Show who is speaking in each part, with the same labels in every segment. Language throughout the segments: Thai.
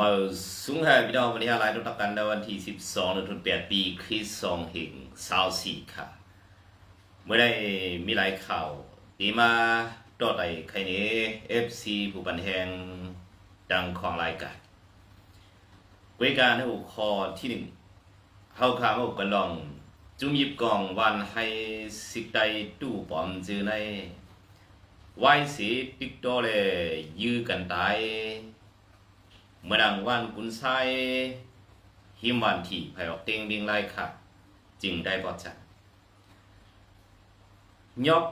Speaker 1: มาสูงแห่พี่น้องวันนี้อะไรต้องตักกันในวันที่ 12เดือนธันวาคมปีคริสต์สองแห่งสาวสี่ค่ะ เมื่อได้มีหลายข่าวดีมาต่อไต่ใครนี้ FC ผู้บันแหงดังของรายการบริการให้หัวข้อที่หนึ่งเข้าข่ามาอุกันลอง จุมหยิบกล่องวันให้สิกใดตู้ปอมจือในไหวสีปิกโตเลยยื้อกันตาย เมื่อดังวันกุนไซหิมวันที่ไผออกเต็งเบียงไล่ค่ะ จึงได้บอจัดยอบ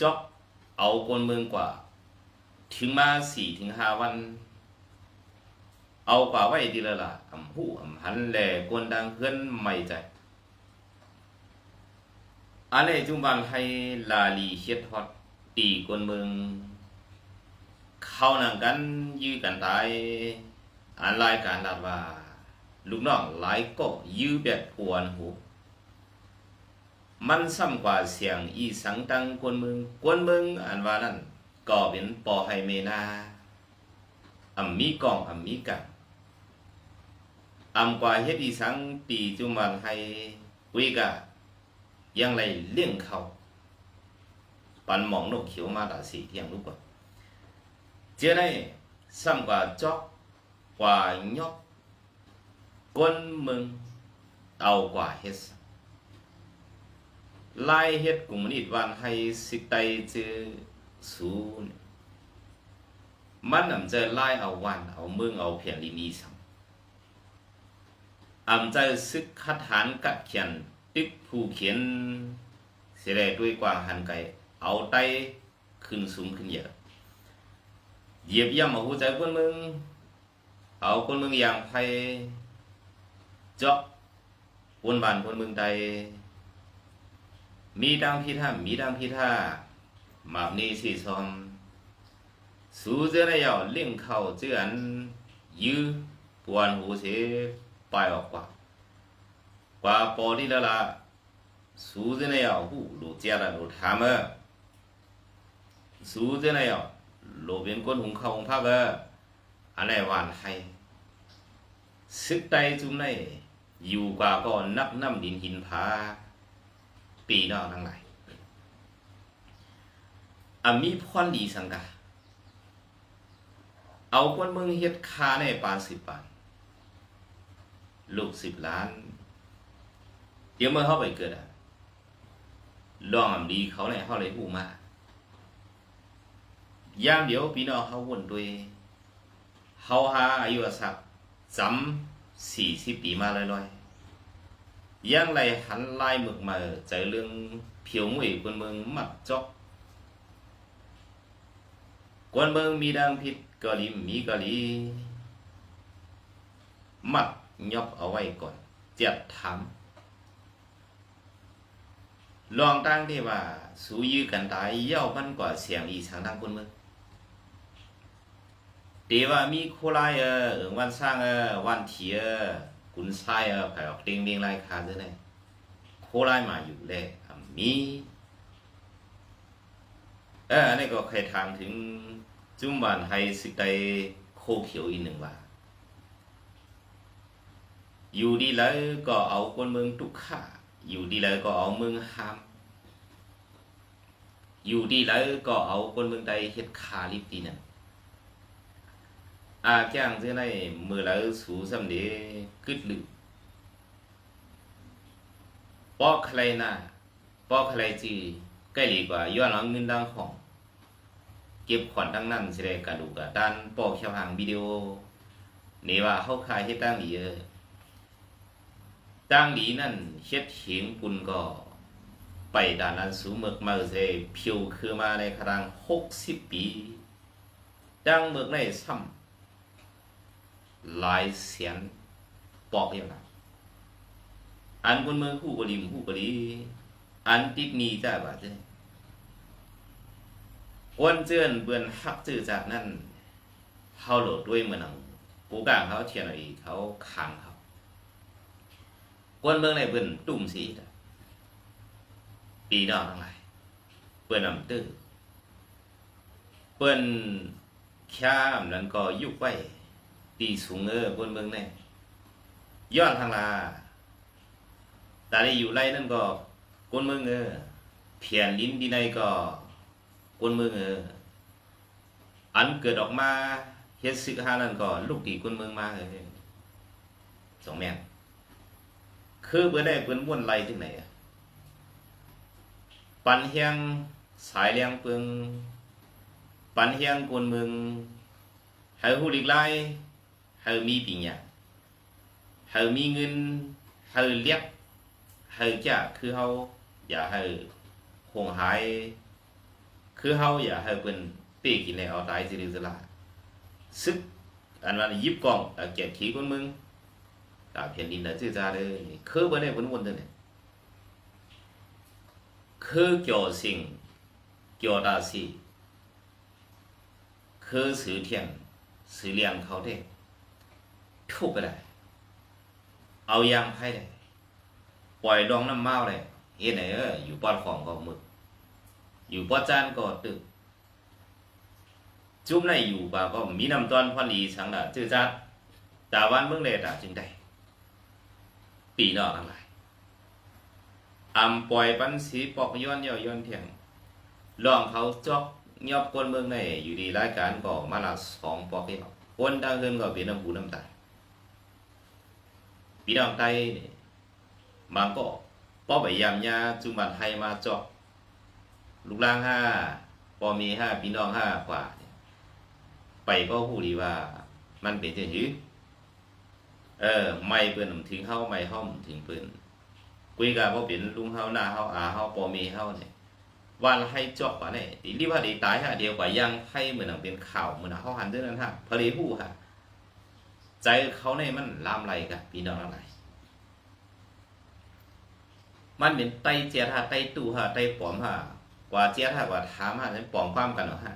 Speaker 1: จอกเอาคนเมืองกว่า ถึงมาสี่ถึงห้าวัน เอากว่าไว้ดีละละอำหูอำหันแหล่กวนดังเพื่อนไม่ใจอะไรจุงบันให้ลาลีเฮ็ดฮอตตีกวนเมือง เข้านังกันยื้อกันตาย อันรายการดัดว่า ลูกน้องหลายก็ยื้อแบบพวนหู มันซ้ำกว่าเสียงอีสังตังกวนมืองกวนมืองอันว่านั่นก็เป็นปอให้เมนาอัมมีกองอัมมีกันอัมกว่าเฮ็ดอีสังตีจุมันให้วิกะยังไรเลี้ยงเขาปันหมองนกเขียวมาดาสีเที่ยงลูกก่อนเจ้าได้ซ้ำกว่าจอก กว่า nhóc quân mừng tàu quả hết lai hết cũng ít van hay xích tay chứ sú mắt nằm chơi lai ở van ở mương ở phiền lì mi xong ẩm chơi sức khát hán cắt khiển tích phù khiến sẽ để đuôi quàng hàn cái áo tay khưng xuống khưng dở dịp yam ở hú trái quân mương เอาคนเมืองอย่างไทยเจาะวนบ้านคนเมืองใดมีดังพิธามีดังพิธามาบนี้สิซอมสูเจอได้ยาวเลี้ยงเข้าเจือนยื้อปวนหูเสไปออกกว่ากว่าปอดีละละสูเจอได้ยาวหูหลูเจียละหลูถามเออสูเจอได้ยาวโลเป็นคนหุงข้าวหุงผ้าเออ อันไหนหวานให้ซึกใดจุ่มในอยู่กว่าก็นับน้ำดินหินผาปีนอกทั้งหลายอามีพรดีสังกาเอาคนเมืองเฮ็ดคาในปานสิบปานลูกสิบล้าน เดี๋ยวเมื่อเขาไปเกิดอะลองอำดีเขาในเขาเลยหูมา ยามเดี๋ยวพี่น้องเขาวนด้วย เฮาหาอายุสักจำสี่สิบปีมาลอยๆยังไรหันไลายหมึกมาใจเรื่องเพียวหมวยคนเมืองมัดจอกคนเมืองมีดังผิดกะลีมีกะลีมัดยอบเอาไว้ก่อน เจ็ดถามลองตั้งที่ว่า สูยื้อกันตายเย่ามันกว่าเสียงอีสางดังคนเมือง ตีว่ามีโคไลเออวันสร้างเออวันเทียกุนไซเออไผ่ออกเด้งเด้งไล่คาด้วยเลยโคไลมาอยู่เลยมีเอออันนี้ก็เคยถามถึงจุ่มบานไฮสิไตโคเขียวอีกหนึ่งว่าอยู่ดีแล้วก็เอาคนเมืองตุกข่าอยู่ดีแล้วก็เอาเมืองหามอยู่ดีแล้วก็เอาคนเมืองใดเฮ็ดคาลิปตีนั่น à chàng thế này mưa là sú xâm để cứt lự bó khai na bó khai chi cái lý quả do nó ngân đang khỏng เก็บขวัญทั้งนั้นแสดงกระดูกด้านปอกแค่หางวิดีโอนี่ว่าเขาขายให้ตั้งหลีเออตั้งหลีนั่นเฮ็ดเหียงปุ่นก็ไปด้านนั้นสูงเมือกมาเซผิวคือมาในครั้งหกสิบปี ดังเมือกในซ้ำ หลายเสียนปอกอย่างนั้นอันคนเมืองคู่กะลิมคู่กะลีอันติดนีจ้าบาดเจ้อ้วนเจือนเบือนหักจื้อจากนั้นเขาโหลดด้วยเหมือนหนังกูกลางเขาเทียนอีเขาขางเขากวนเมืองในเบือนตุ่มสีปีนอกทั้งหลายเปื่อนน้ำตื้อเปื่อนแค่นั้นก็ยุบไว้ ปีสูงเออคนเมืองเนี่ยย้อนทางลาแต่ได้อยู่ไรนั่นก็คนเมืองเออเพียนลิ้นดีในก็คนเมืองเอออันเกิดออกมาเฮ็ดซึกหานั่นก็ลูกดีคนเมืองมาเลยสองแม่นคือเบื่อได้เปิ้นม่วนไรถึงไหนปันเฮียงสายเลียงเปิงปันเฮียงคนเมืองเฮาฮู้ลิกไล เฮามีปิญญาเฮามีเงินเฮาเลียกเฮาจะคือเฮาอย่าเฮาคงหาย คือเฮาอย่าเฮาเปิ้นเป้กินแล้วเอาตายสิรือสิล่ะซึกอันว่ายิบกล้องเอาเกียรติขี้คนมืองตาเพียนดินน่ะซื่อจ้าเด้คือบ่ได้เพิ่นวนเด้นี่คือเกี่ยวสิ่งเกี่ยว大事คือสือเทียนสือเลียงเขาได้ ทุกก็ได้ เอายางไพ่ได้ปล่อยดองน้ำเมาได้เฮ็ดไหนเอออยู่ป้อดของก็มึกอยู่ป้อจานก็ตึกจุ่มในอยู่บ่าก็มีน้ำตอนพอดีสังละจื้อจัดตาวันเมืองเลดาจึงได้ปีนอกทั้งหลายอำปล่อยปันสีปอกย้อนเย่าย้อนเทียงลองเขาจอกยอบคนเมืองในอยู่ดีรายการก็มาละสองปอกที่คนดังเฮินก็เป็นน้ำหูน้ำตา พี่น้องไตนี่บางก็ป้อใบยามยาจุงบันไทยมาจอกลูกล่างห้าปอมีห้าพี่น้องห้ากว่าไปก็หูดีว่า มันเป็นเช่นนี้เออ ไม่เปิ้นถึงเฮาไม่เฮาถึงเปิ้นคุยกันบ่เป็นลุงเฮาหน้าเฮาอาเฮาปอมีเฮาเนี่ยวันให้จอกว่าเนี่ยตีรีบว่าดีตายฮะเดียวกว่ายังให้เหมือนเป็นข่าวเหมือนเขาหันเรื่องนั้นฮะพลีผู้ฮะ ใจเขาในมันลามไรกับพี่น้องอะไรมันเป็นไตเจียท่าไตตู้ฮะไตปอมฮะกว่าเจียท่ากว่าถามฮะนั้นปอมความกันเหรอฮะ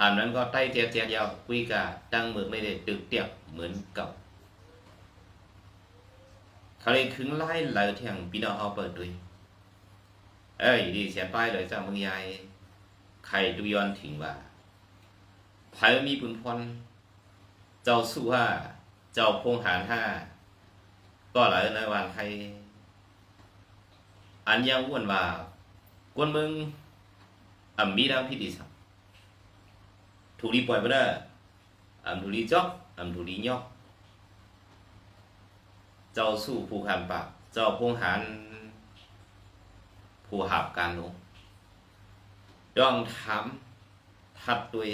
Speaker 1: อันนั้นก็ไตเจียเจียยาวคุยกับตั้งมือไม่ได้ตึกเตียบเหมือนเกับเขาเลยคึงไล่ไหลเทียงพี่น้องเอาเปิดด้วยเอ้ยดีเสียป้ายเลยเจ้าเมืองยายใครดูย้อนถึงว่าไผมีบุญพรเจ้าสู้ห้า เจ้าพงหารห้าก็หลายในวันไทยอันยังอ้วนว่ากวนมืองอ่ำมีดังพิธีสัมถูกดีปล่อยไปเด้ออ่ำถูกดีจอกอ่ำถูกดียอกเจ้าสู้ผู้ขันปากเจ้าพงหารผู้หับการลงย่องถามทัดด้วย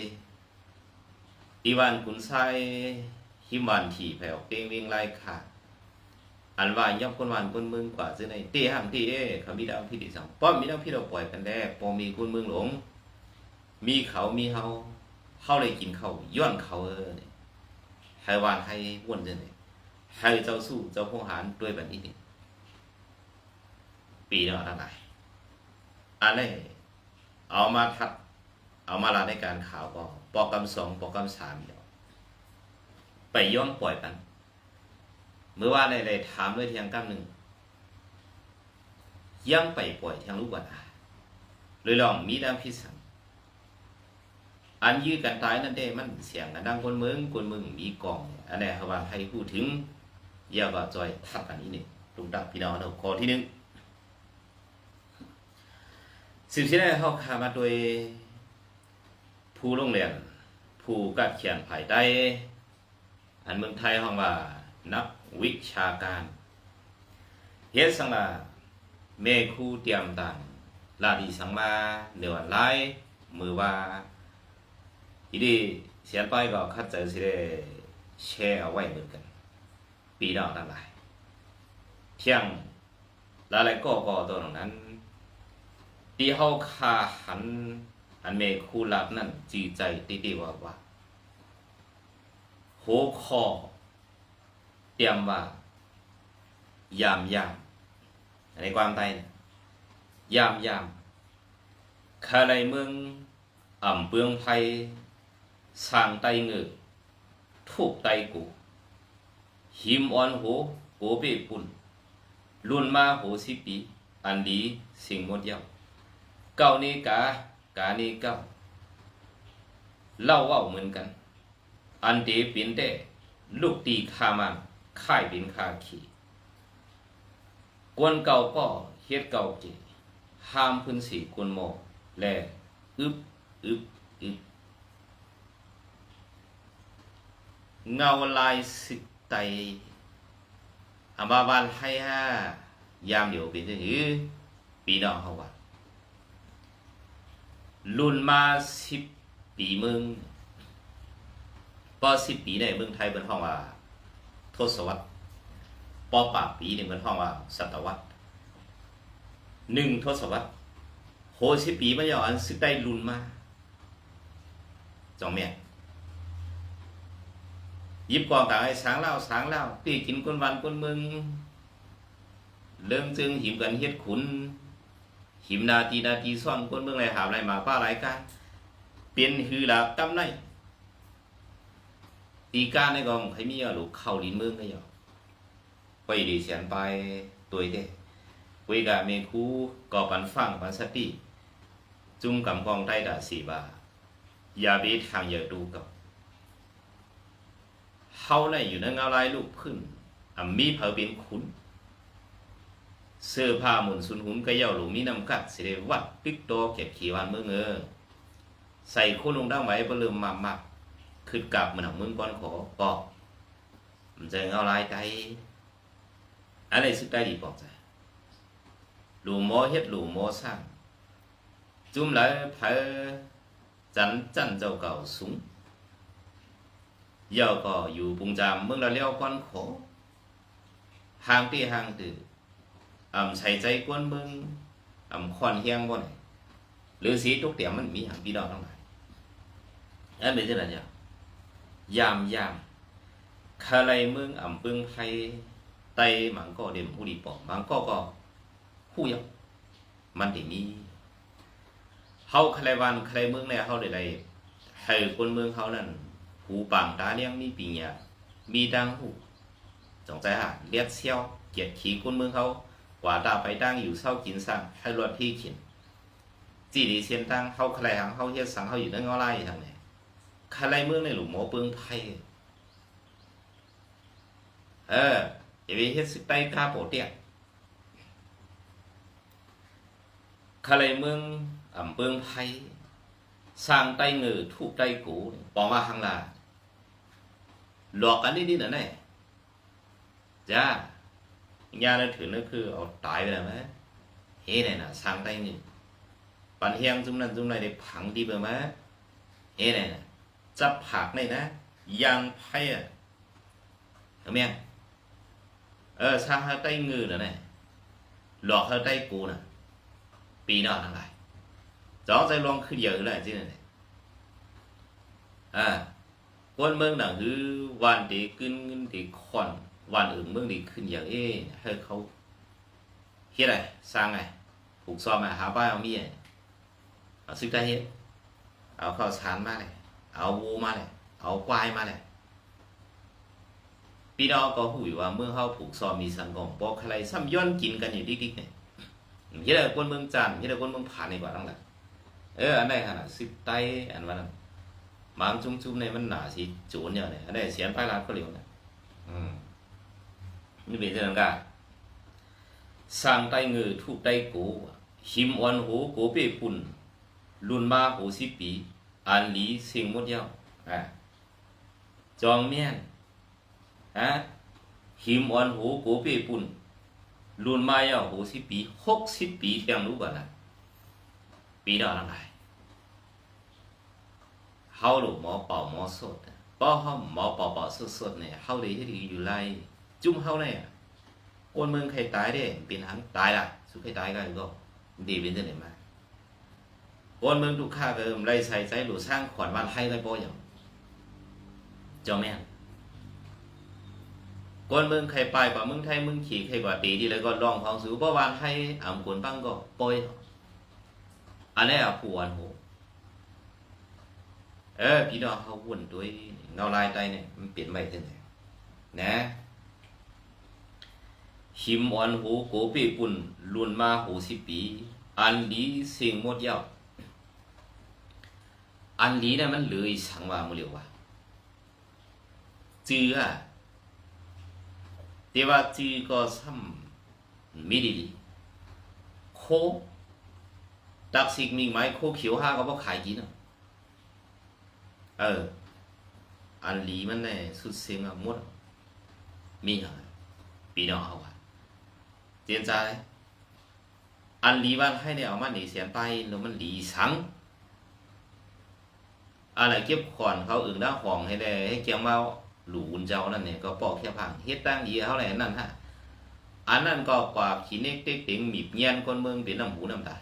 Speaker 1: อีวันขุนไซ หิมวันที่แผ่วเป้งเวียงไล่ขาดอันว่าย่อมคนวันคนเมืองกว่าจะในเตี้ยห้างที่เอ้เขามีดาวพี่ดิสังป้อมมีดาวพี่เราปล่อยกันแด้ปอมีคนเมืองหลง มีเขามีเฮาเฮาเลยกินเขาย้อนเขาเออนี่ให้วานให้วนจเนี่ยให้เจ้าสู้เจ้าพงหารด้วยแบบนี้นี่ปีเนาะทั้งหลายอันนี้เอามาทัด เอามาลาในการข่าวก็ปอกกำสองปอกกำสามเดีย ไปย่อมปล่อยกันเมื่อว่าในในถามด้วยเทียงกำหนึ่งยังไปปล่อยเทียงลูกบัตาเลยลองมีดังพิสังอันยืดกันตายนั่นเด้มันเสียงกันดังคนเมืองคนเมืองมีกองอันนี้เขาว่าให้พูดถึงเยาวาจอยทัดอันนี้นี่ลุงดับพี่น้องเราข้อที่หนึ่งสืบที่ได้เขาคามาโดยผู้โรงเรียนผู้กัดเขียนภายใต้ อันเมืองไทยห้องว่า นักวิชาการเฮ็ดสังว่าเมคูเตรียมต่างลาดีสังมาเนือวันไล่มือว่าอีดีเสียนไปก็คัดเจสิได้แชร์เอาไว้เหมือนกัน ปีนอกทั้งหลายเที่ยงหลายๆก็ก็ตัวนั้นที่เขาคาหันอันเมคูลับนั่นจีใจติติว่าว่า โหคอเตรียมว่า ยามยามในความไตเนี่ยยามยามคาไรเมืองอ่ำเปืองไทยสร้างไตเงือทุกไตกูหิมอ่อนโหโหเปปุ่นรุ่นมาโหสิปี อันดีสิ่งหมดเยาเก้านี้กากานี้เก้าเล่าว่าเหมือนกัน อันตีปินเตลูกตีคามันค่ายเป็นคาขี่กวนเก่าก็เฮ็ดเก่าเจห้ามพื้นสีกวนหมอแลอึบอึบอึบเงาลายสิไตอาบาบานให้ฮายามเดียวเป็นจังหือปีน้องเฮาว่ารุ่นมาสิบปีมึง ปอสิบปีในเมืองไทยเป็นห้องว่า ทศวรรษปอปาปีนี่เป็นห้องว่า ศตวรรษหนึ่งทศวรรษโหสิบปีมันยาวอันสึกได้รุนมาจองแม่ยิบกองกลางไอ้สางเล่าสางเล่าตีกินคนวันคนเมืองเริ่มจึงหิมกันเฮ็ดขุน หิมนาทีนาทีซ่อนคนเมืองไรหาไรมาป้าหลายการเปลี่ยนฮือหลับกำไร ตีการในกองใครมีอะลูกเข้าลิ้นเมืองก็ยอไปดีเสียนไปตัวเด้คุยกับเมคูก่อปันฟังปันสติจุ่มกำกองใต้ดาสีบาอย่าไปทางอย่าดูกับเฮาในอยู่ในเงาลายลูกขึ้นอ่ำมีเผาเป็นขุนเสื้อผ้าหมุนสุนหุนก็เย่าหลูมีน้ำกัดสิได้วัดปิกโตเก็บขี่วันเมืองเออใส่คู่ลงดังไว้บ่เริ่มมามาก ขึ้นกลับมันหักมึงก้อนขอปอกมันจะเงาลายใจอะไรสึกได้ดีปอกใจหลูหมเฮ็ดหลูหมสร้างจุ่ม lại phải chắn chắn dầu cầu súng giờ có dù bùng giảm mừng là leo con khổ hàng ti hàng từ ẩm ใส่ใจกวนมึงอำควันเฮียงบ่ไหนหรือสีทุกเตี ยมมันมีหางพี่ดอกทั้งหลายามยามคาไลเมืองอ่ำปึงไผไตหมังก็เด่มผู้ดีปอกหมังก็ก็ผู้ยับมันได้มีเฮาใครวันใครเมืองในเฮาได้ได้ให้คนเมืองเฮานั้นหูปางตาเลี้ยงมีปีญญามีดังหูจงใจหาเลียดเซี่ยวเกียรติขีคนเมืองเฮากว่าตาไปดังอยู่เศร้ากินสั่งให้รถพี่ขินจีดีเสียนตั้งเฮาใครหังเฮาเฮ็ดสังเฮาอยู่ในเงาไล่ทางไหน ใครเมืองในหลุมหมอเปิงไผเอออย่าไปเฮ็ดสิไปกาโปเตียใครเมืองอ่ำเปิงไผสร้างไต้เงือถูกไต้กูปองมาหังลาหลอกกันนิดๆน่ะแน่จ้าญาณถือนั่นคือเอาตายไปแล้วไหมเฮ้เนี่ยนะสร้างไต้เงือปันเฮียงจุ่มนั้นจุ่มไหนได้ผังดีไปไหมเฮ้เนี่ยนะ จับผักในนะยางไพ่อะเห็นไหมเออสร้างให้ไต้เงือนะแน่หลอกให้ไต้กูน่ะปีนอทั้งหลายจองใจลองคือเดียวเลยจริงเลยอ่าคนเมืองหนังคือวันดีขึ้นดีคอนวันอื่นเมืองดีขึ้นอย่างเอ้ให้เขาเฮ็ดอะไรสร้างไงผูกซ้อมมาหาบ้านเอาเมียเอาซึกได้เฮ็ดเอาเข้าวสารมาเลย เอาวูมาเลยเอาควายมาเลยพี่น้องก็หูอยู่ว่าเมื่อเขาผูกซ้อมมีสังกองบอกใครซ้ำย้อนกินกันอยู่ดิ๊กๆเนี่ยเฮ็ดให้คนเมืองจันทน์เฮ็ดให้คนเมืองผ่านดีกว่าทั้งนั้นเอออันใดขนาดสิบไตอันว่านั้นหมามจุ้มๆในมันหนาสิโจนเนี่ยเนี่ยอันใดเสียนไปลาดก็เหลียวเนี่ยอืมนี่เป็นเรื่องกันสร้างไตเงือทุกไตกูหิมอวนหูโกเปปุ่นรุ่นมาหูสิบปี อันหลีสียงหมดเย้าอะจองเมียนฮะหิมอวนหูโกเปปุ่นรุ่นมา要หกสิปีหกสิบปีเทียงรู้ก่อนะปีดอกลังไงเฮาหลูหมอเป่าหมอสดป้อเฮาหมอเป่าเป่าสดสดเนี่ยเฮาได้ที่ดีอยู่ไรจุ่มเฮาเนี่ยคนเมืองใครตายได้เป็นหังตายละสุขใครตายกันก็ดีเป็นจะไหนมา คนเมืองทุกข้าเกิมไรใส่ใจหลูสร้างขวัญวันให้ไรป้อย่างจ้าแม่คนเมืองใครไปกว่าเมืองไทยเมืองขี่ใครกว่าตีที่แล้วก็ลองของสูเพราะวันให้อ่ำกวนปังก็ป่อยอันนี้อะผู้วันโหเออพี่น้องเขาวุ่นด้วยเงาลายใจเนี่ยมันเปลี่ยนไปที่ไหนนะหิมอ่อนหูโกเปปุ่นลุนมาหูสิปี อันลีเสียงหมดยาว อันลีเนี่ยมันเลยสังว่ามือเรียวว่าจืออะแต่ว่าจือก็ซ้ำมีดีโคดักสิกมีไหมโคเขียวห้าก็บ่ขายกินอะเออ อันหลีมันเนี่ยสุดเสียงอะมดมีเหรอปีน้องเอาอะเจียนใจอันหลีบ้านให้เนี่ยเอามาหนีเสียนไปแล้วมันหลีสัง อะไรเก็บขอนเขาอึ่งด้าห้องให้ได้ให้เกียงเมาหลูนเจ้านั่นเนี่ยก็ปอกแค่พังเฮ็ดตั้งดีเขาแหละนั่นฮะอันนั้นก็กว่าขีเน็กเต็กเต็งหมีบเงียนคนเมืองเป็นน้ำหูน้ำตา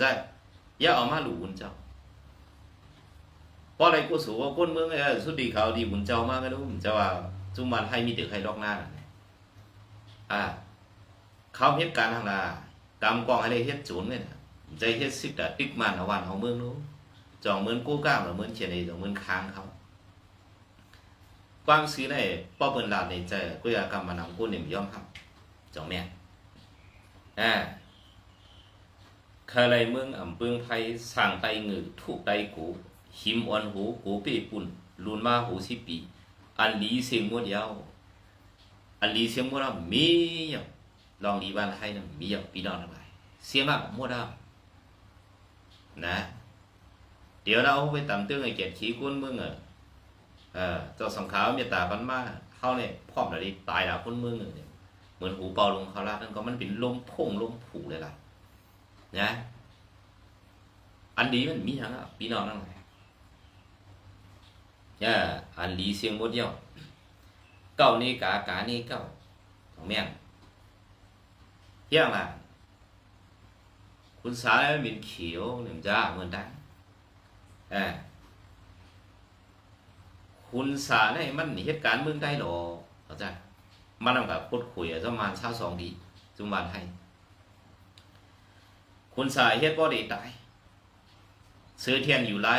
Speaker 1: ใจอย่าเอามาหลูนเจ้าเพราะอะไรกูสูว่าคนเมืองไอ้สุดดีเขาดีบุญเจ้ามากก็รู้บุญเจ้าว่าจุมันให้มีแต่ใครลอกหน้านั่นแหละอ่าเขาเฮ็ดการทางลากำกองให้ได้เฮ็ดจูนเนี่ยใจเฮ็ดสิบดาติ๊กมันเอาวันเอาเมืองนู้ จองเหมือนกู้ก้ามหรือเหมือนเชียร์ในจอเหมือนค้างเขากว้างซื้อในป้อเปินลาดในใจก็อยากกำมมานำกู้หนึ่งย่อมครับจองแม่อ่าเคยเลยเมืองอ่ำปึงไทยสั่งไตเงือทุกไตกูหิมอ่อนหูกูเป้ปุ่นลุนมาหูสิปีอันลีเสียงมวดยาวอันลีเสียงมวดยามีอะลองดีบ้านไทยนะมีอะพี่น้องทั้งหลายเสียงมากมวดยาวนะ เดี๋ยวเราไปตำตื้อไอ้เกียรติขี้กุ้นมึงอะเออเจ้าสังขารเมตตาบันมาเข้าเนี่ยพร้อมเลยตายแล้วคนมึงเนี่ยเหมือนหูเป่าลงเขาลานั่นก็มันเป็นลมพุ่งลมผูเลยล่ะนะอันดีมันมีอย่างอะพี่น้องนั่นไงเนี่ยอันดีเสียงหมดเดียวเก้านี่กากานี่เก้าของแม่งเที่ยงล่ะคุณสายเป็นเขียวหนึ่งจ้าเหมือนกัน อ่าคุณสาเนี่ยมันเหตุการณ์เมืองได้หรอเข้าใจมันนำกับพูดคุยอะประมาณเช้าสองดีจุมบานไทยคุณสาเฮ็ดบ่ได้ตายซื้อเทียนอยู่ไร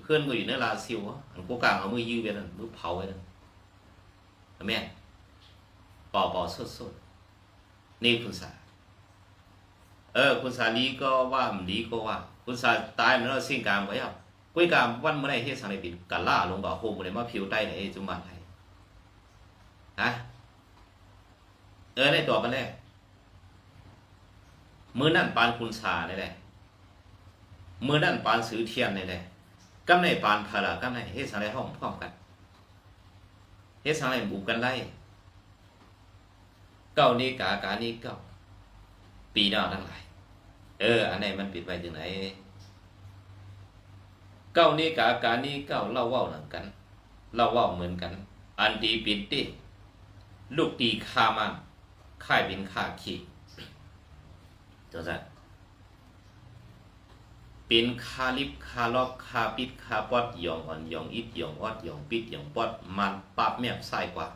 Speaker 1: เพื่อนก็อยู่ในลาซิวอันกูกลางเอามือยื้อไปนั่นมือเผาไปนั่นแม่ป่าเป่าสดสดๆนี่คุณสาเออ คุณสาลีก็ว่ามันลีก็ว่า คุณสาตายมันแล้วสิ่งกลางไปอะ กุ้ยกามวันเมื่อไรเฮ็ดสังในปิดกันล่าลงบ่าโฮมเลยมาผิวใต้ในจุมบานไทยฮะเออในตัวมันแรกมือนั่นปานคุณสานี่แหละมือนั่นปานซื้อเทียนนี่แหละกำในปานพารากำในเฮ็ดสังในห้องพร้อมกันเฮ็ดสังในบุกกันไล่เก้านี้กากานี้เก้าปีหน้าทั้งหลายเออ อันไหนมันปิดไปถึงไหน เก้านี้กับอาการนี้เก้าเล่าว่าเหมือนกันเล่าว่าเหมือนกัน อันดีปิดติลูกตีคามันค่ายเป็นค่าขีตัวสัตเป็นคาลิบคาล็อกคาปิดคาปอดหยองอ่อนหยองอิดหยองอดหยองปิดหยองปอดมันปับแมบใส่กว่า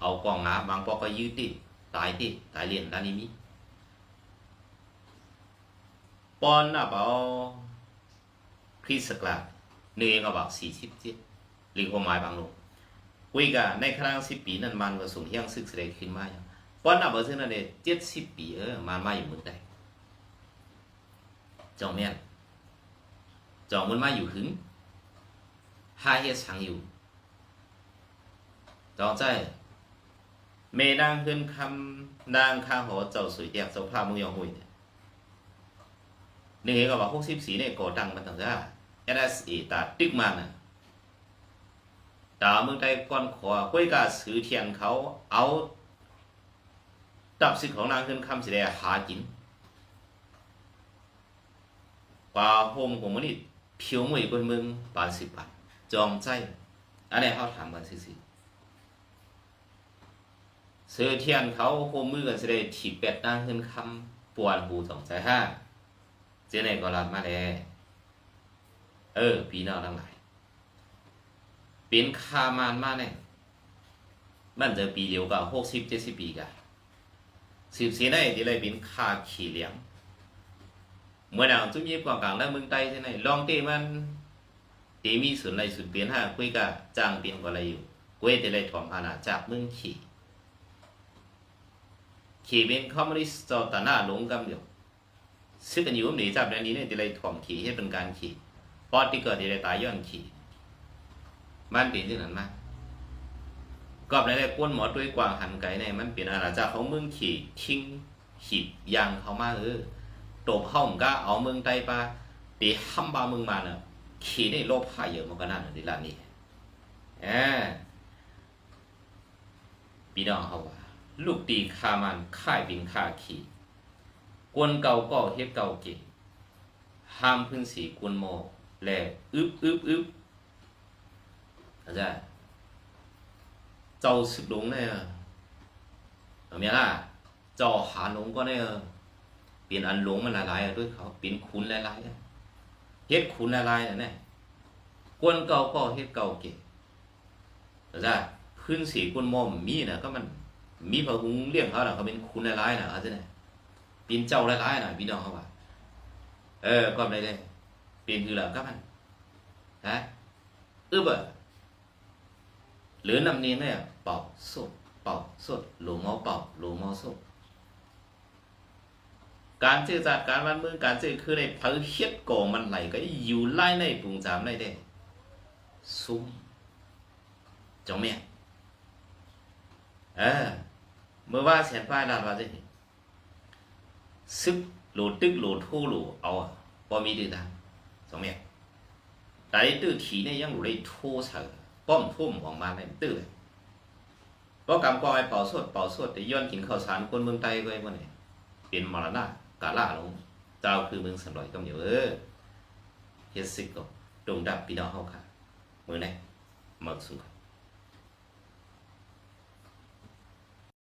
Speaker 1: เอากองงาบางปอกก็ยืดติตายติตายเรียนด้านนี้มีปอนน่ะเปล่า คริสต์ศักราชหนึ่งก็บอกสี่สิบเจ็ดหรือความหมายบางลงคุยกันในครั้งสิบปีนั้นมันก็ส่งเที่ยงซึกแสดงขึ้นมาอย่างป้อนนับเอาซึ่งนั่นเองเจ็ดสิบปีเออมันมาอยู่เมืองใดจองแม่นจองมันมาอยู่หึงห้าเฮ็ดสังอยู่จองใจเมนางขึ้นคำนางข้าหอเจ้าสวยแยกเจ้าผ้ามือยองหุยเนี่ยนี่ก็บอกหกสิบสี่เนี่ยก่อดังมันต่างจ้า NSA ตาติกมันนะตาเมืองไทยก่อนขวาก้วยกาสือเทียนเขาเอาตับสิทธิ์ของนางขึ้นคำสิได้หากินกว่าโฮมของมันนี่ผิวมวยคนเมืองปานสิบบาทจองใจอันนี้เขาถามกันสิสิเสือเทียนเขาโฮมมือกันสิได้ถีบเป็ดนางขึ้นคำปวนหูสองใจห้าเจไหนก็รับมาแล้ว เออปีน้องทั้งหลายเป็นคามานมาเนี่ยมันจะปีเดียวกับหกสิบเจ็ดสิบปีกันสิบสี่ได้ที่เลยเป็นคาขี่เลี้ยงเมื่อดาวจุ้มยิบกว่ากลางแล้วเมืองใต้ใช่ไหมลองเตมันเตมีส่วนในสุดเปลี่ยนห้าคุยกับจ้างเปลี่ยนกว่าอะไรอยู่คุยแต่เลยถ่อมอาณาจากเมืองขี่ขี่เป็นคอมมิวนิสต์จอตาหน้าหลงกำเดียวซึ่งกันอยู่ว่าหนีจับในนี้เนี่ยจะเลยถ่อมขี่ให้เป็นการขี่ ปอที่เกิดที่เลยตายย้อนขี่มันเป็นจังนั้นมากก็ในได้ก้นหมอด้วยกวางหันไก่เนี่ยมันเป็นอาณาจักรของเมืองขี่ทิ้งหิบยางเขามาเออตบเข้ามันก็เอาเมืองไตปลาตีห้ำบาเมืองมาเนาะขี่ได้โลภหายเยอะมันก็นั่นในร้านนี้แอบพี่น้องเขาว่า ลูกตีคามันค่ายบินค่าขี่กวนเก่าก็เฮ็ดเก่าเก่งห้ามพึ่งสีกวนโม แลอึบอึบอึบเข้าใจเจ้าสึกหลงเนี่ยเอาเมียล่ะเจ้าหาหลงก็เนี่ยเปลี่ยนอันหลงมันหลายๆด้วยเขาเปลี่ยนขุนหลายๆเฮ็ดขุนหลายๆน่ะเนี่ยกวนเก่าก็เฮ็ดเก่าเก่งเข้าใจพื้นสีกวนโมมีน่ะก็มันมีพระหุงเลี้ยงเขาน่ะเขาเป็นคุณหลายๆน่ะเขาจไหนเป็นเจ้าหลายๆน่ะพี่น้องเขาว่าเออก็ไม่ได้ เป็นคือละก็มันฮะอึบอะหรือนำเนียนเนี่ยเป่าสดเป่าสดหลวงเมาเป่าหลวงเมาสดการเจรจาการวันมือการเจอคือในเผยเฮ็ดโกงมันไหลก็อยู่ไล่ในปรุงจามได้เด้ซุ้มจงเมียเออเมื่อว่าแสนป้ายลานว่าจะเห็นซึกโหลุดตึกหลุดทู่หลุดเอาอะพอมีดื้อตาม สองเมียแต่ไอ้ตื้อถีเนี่ยยังอยู่ในทู่เสือป้อมทุ่มออกมาในตื้อเลยเพราะกำกไอ้เป่าสวดเป่าสวดแต่ย้อนกินข้าวสารคนเมืองไทยก็ไอ้พวกนี้เป็นมรณะกาล่าลงเจ้าคือเมืองสันลอยกำเหนียวเออเฮ็ดสิกก็ตรงดับพี่น้องเฮาค่ะมือไหนเมักสุข